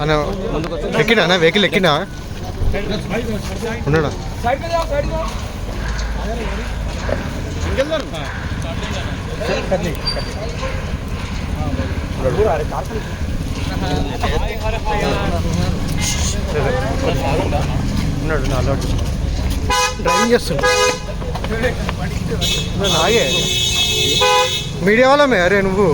అన్న ఎక్కినా అన్న వెహికల్ ఎక్కినా? ఉండడా సైడ్ మీద డ్రైవింగ్ నాగే. మీడియా వాళ్ళమే అరే నువ్వు.